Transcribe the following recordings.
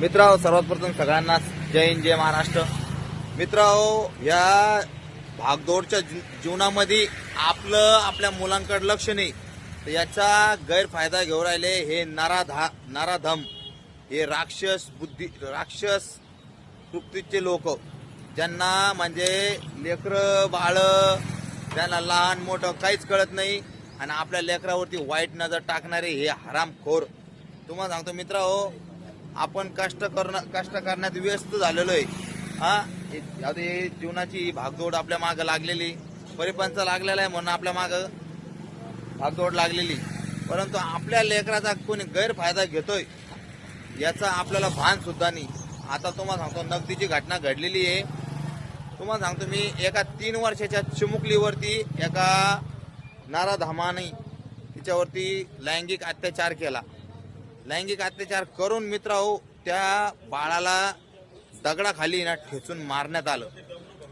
मित्र सर्वात प्रथम सगळ्यांना जय हिंद जय महाराष्ट्र. मित्र या भागदौडच्या जीवनामध्ये आपलं आपल्या मुलांकडे लक्ष नाही तर याचा गैरफायदा घेऊ राहिले हे नाराधा नाराधम हे राक्षस बुद्धी राक्षस वृत्तीचे लोक ज्यांना म्हणजे लेकरं बाळ त्यांना लहान मोठं काहीच कळत नाही आणि आपल्या लेकरावरती वाईट नजर टाकणारे हे हरामखोर. तुम्हाला सांगतो मित्र हो आपण कष्ट करणं कष्ट करण्यात व्यस्त झालेलो आहे हा? हे- आता हे जीवनाची भागदौड आपल्या मागं लागलेली. परिपंच लागलेला आहे म्हणून आपल्या मागं भागदौड लागलेली. परंतु आपल्या लेकराचा कोणी गैरफायदा घेतोय याचा आपल्याला भान सुद्धा नाही. आता तुम्हाला सांगतो नगदीची घटना घडलेली आहे. तुम्हाला सांगतो मी एका तीन वर्षाच्या चिमुकलीवरती एका नाराधामाने तिच्यावरती लैंगिक अत्याचार केला. लैंगिक अत्याचार करून मित्र त्या बाळाला दगडाखाली ना ठेचून मारण्यात आलं.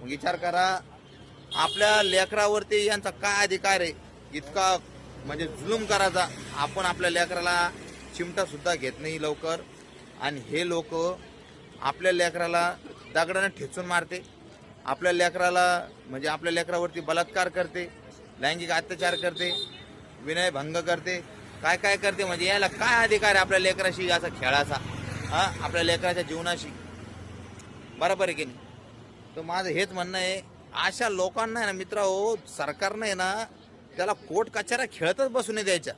विचार करा आपल्या लेकरावरती यांचा काय अधिकार आहे? इतका म्हणजे जुलूम करायचा. आपण आपल्या लेकराला चिमटा सुद्धा घेत नाही लवकर. आणि हे लोक आपल्या लेकराला दगडानं ठेचून मारते. आपल्या लेकराला म्हणजे आपल्या लेकरावरती बलात्कार करते लैंगिक अत्याचार करते विनयभंग करते. काय काय करते म्हणजे याला काय अधिकार आहे आपल्या लेकराशी असा खेळाचा? हा? आपल्या लेकराच्या जीवनाशी. बरोबर आहे की नाही? तर माझं हेच म्हणणं आहे अशा लोकांना आहे ना मित्र हो सरकारनं आहे ना त्याला कोर्ट कचऱ्या खेळतच बसू नये द्यायच्या.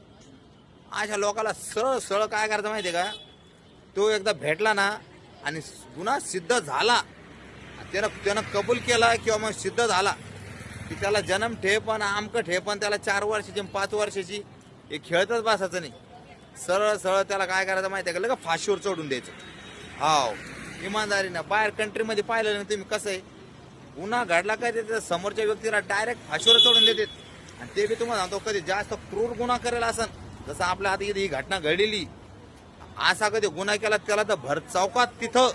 अशा लोकाला सरळ सरळ काय करायचं माहिती आहे का? तो एकदा भेटला ना आणि गुन्हा सिद्ध झाला. त्यानं त्यानं कबूल केला किंवा मग सिद्ध झाला. की त्याला जन्म ठेप आणि आमकं ठेप आणि त्याला चार वर्षाची पाच वर्षाची हे खेळतच बसायचं नाही. सरळ सरळ त्याला काय करायचं माहिती आहे का? लगे फाशीवर चढून द्यायचं. हाव. इमानदारीनं. बाहेर कंट्रीमध्ये पाहिलं ना तुम्ही कसं आहे? गुन्हा घडला काय ते त्या समोरच्या व्यक्तीला डायरेक्ट फाशीवर चढून देतात. आणि ते बी तुम्हाला सांगतो कधी जास्त क्रूर गुन्हा करेल असन जसं आपल्या आता ही घटना घडलेली. असा कधी गुन्हा केला त्याला तर भर चौकात तिथं.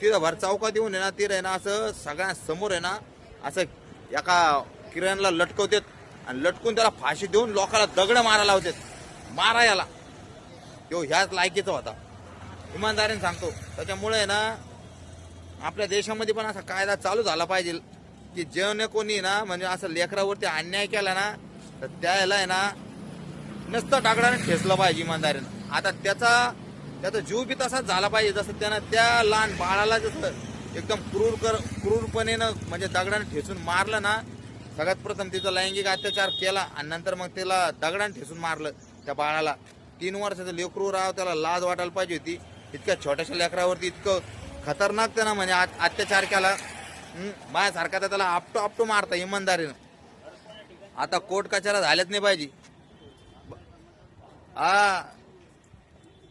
तिथं भर चौकात येऊन आहे ना तिथं आहे ना असं सगळ्यांसमोर आहे ना असं एका किरणला लटकवतात. आणि लटकून त्याला फाशी देऊन लोकांना दगड मारायला होते. मारा याला. तो ह्याच लायकीचा होता. इमानदारीने सांगतो. त्याच्यामुळे ना आपल्या देशामध्ये पण असा कायदा चालू झाला पाहिजे की जेवणे कोणी ना म्हणजे असं लेकरावरती अन्याय केला ना तर त्याला आहे ना नुसतं टाकडाने ठेचलं पाहिजे इमानदारीनं. आता त्याचा त्याचा जीव बी तसाच झाला पाहिजे जसं त्यानं त्या लहान बाळाला जसं एकदम क्रूर कर क्रूरपणेनं म्हणजे दगडाने ठेचून मारलं ना सगळ्यात प्रथम तिचा लैंगिक अत्याचार केला आणि नंतर मग त्याला दगडान ठेसून मारलं त्या बाळाला. तीन वर्षाचं लेकरू राव त्याला लाज वाटायला पाहिजे होती. इतक्या छोट्याशा लेकरावरती इतकं खतरनाक त्यानं म्हणजे अत्याचार केला. माझ्यासारखा तर त्याला आपटो आपटो मारता इमानदारीनं. आता कोर्ट कचारा झाल्याच नाही पाहिजे. हा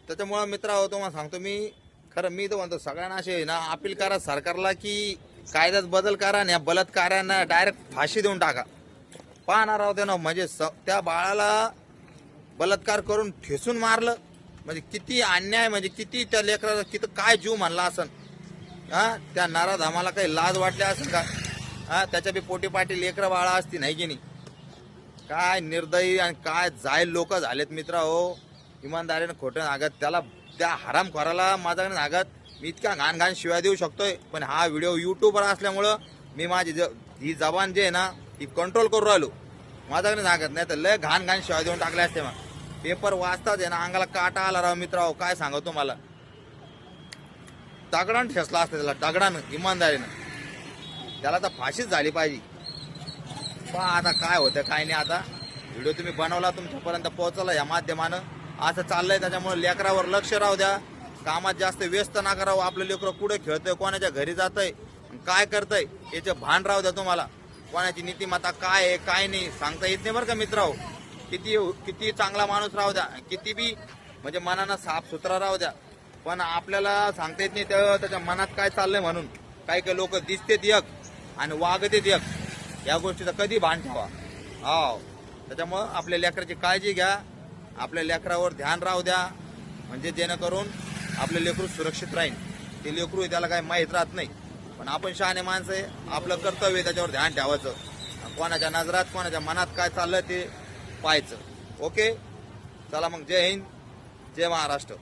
त्याच्यामुळं मित्र होतो तुम्हाला सांगतो मी खरं मी तर म्हणतो सगळ्यांना असे आहे ना अपील करा सरकारला की कायद्यात बदल करा आणि या बलात्कारांना डायरेक्ट फाशी देऊन टाका. पाहणार आहोत ना म्हणजे स- त्या बाळाला बलात्कार करून ठेसून मारलं. म्हणजे किती अन्याय म्हणजे किती त्या लेकराला किती काय जीव म्हणला असन. हा त्या नाराज आम्हाला काही लाज वाटल्या असेल का? हा त्याच्या बी पोटी पाटी लेकरं बाळा असती नाही की नाही? काय निर्दयी आणि काय जाईल लोक झालेत मित्र हो. इमानदारीनं खोटं नागत त्याला त्या हराम खोराला माझ्याकडे नागत. मी इतक्या घाण घाण शिवाय देऊ शकतोय पण हा व्हिडिओ युट्यूबवर असल्यामुळं मी माझी ज ही जबान जे आहे ना ती कंट्रोल करू राहिलो. माझ्याकडे सांगत नाही तर लय घाण घाण शिवाय देऊन टाकले असते मग. पेपर वाचताच आहे ना अंगाला काटा आला राव मित्र काय सांगतो तुम्हाला. दगडानं ठेसला असतं त्याला दगडानं इमानदारीनं. त्याला तर फाशीच झाली पाहिजे. पहा आता काय होतं काय नाही आता. व्हिडिओ तुम्ही बनवला तुमच्यापर्यंत पोहोचवला या माध्यमानं. असं चाललंय त्याच्यामुळे लेकरावर लक्ष राहू द्या. कामात जास्त व्यस्त ना करावं आपलं लेकरं कुठे खेळतंय कोणाच्या घरी जातंय काय करतंय याचं भान राहू द्या तुम्हाला. कोणाची नीतिमत्ता काय आहे काय नाही सांगता येत नाही बरं का मित्र किती किती चांगला माणूस राहू द्या किती बी म्हणजे मनानं साफ सुथरा राहू द्या. पण आपल्याला सांगता येत नाही त्याच्या मनात काय चाललंय म्हणून. काही काही लोक दिसतेत यक आणि वागतेत यक या गोष्टीचा कधी भान ठेवा. हो त्याच्यामुळं आपल्या लेकराची काळजी घ्या. आपल्या लेकरावर ध्यान राहू द्या. म्हणजे जेणेकरून आपलं लेकरू सुरक्षित राहील ते लेकरू त्याला काही माहीत राहत नाही. पण आपण शहाणे माणसं आहे आपलं कर्तव्य आहे त्याच्यावर ध्यान ठेवायचं. कोणाच्या नजरात कोणाच्या मनात काय चाललं ते पाहायचं. ओके? चला मग जय हिंद जय महाराष्ट्र.